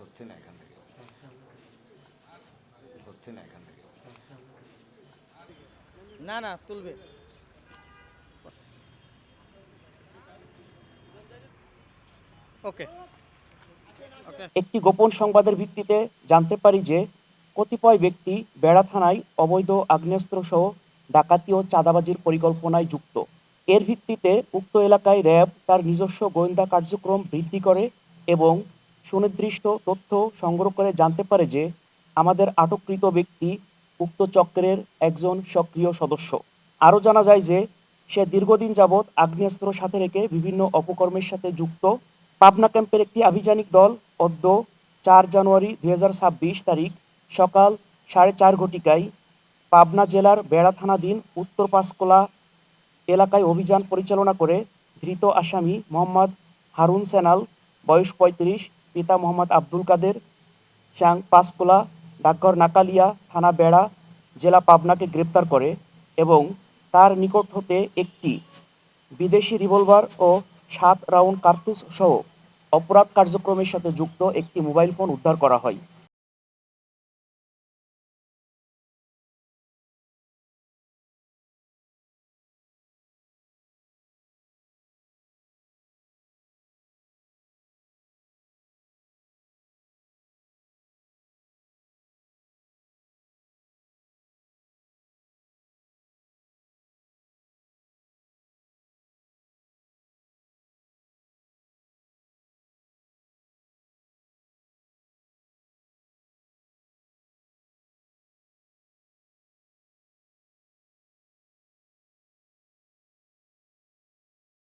হচ্ছে না এখান থেকে হচ্ছে না এখান থেকে না না তুলবে একটি গোপন সংবাদের ভিত্তিতে জানতে পারি যে কতিপয় ব্যক্তি বেড়া থানায় অবৈধ আগ্নেয়াস্ত্র সহ ডাকাতি ও চাঁদাবাজির পরিকল্পনায় যুক্ত। এর ভিত্তিতে উক্ত এলাকায় র্যাব তার নিজস্ব গোয়েন্দা কার্যক্রম বৃদ্ধি করে এবং সুনির্দিষ্ট তথ্য সংগ্রহ করে জানতে পারে যে আমাদের আটককৃত ব্যক্তি উক্ত চক্রের একজন সক্রিয় সদস্য। আরও জানা যায় যে সে দীর্ঘদিন যাবৎ আগ্নেয়াস্ত্র সাথে রেখে বিভিন্ন অপকর্মের সাথে যুক্ত। পাবনা ক্যাম্পের একটি আভিযানিক দল অদ্য চার জানুয়ারি দুই হাজার ছাব্বিশ তারিখ সকাল সাড়ে চার ঘটিকায় পাবনা জেলার বেড়া থানাধীন উত্তর পাঁচকোলা এলাকায় অভিযান পরিচালনা করে ধৃত আসামি মোহাম্মদ হারুন সেনাল, বয়স পঁয়ত্রিশ, পিতা মোহাম্মদ আব্দুল কাদের, শ্যাং পাঁচকোলা, ডাকঘর নাকালিয়া থানা বেড়া, জেলা পাবনাকে গ্রেপ্তার করে এবং তার নিকট হতে একটি বিদেশি রিভলভার ও সাত রাউন্ড কার্তুস সহ অপরাধ কার্যক্রমের সাথে যুক্ত একটি মোবাইল ফোন উদ্ধার করা হয়।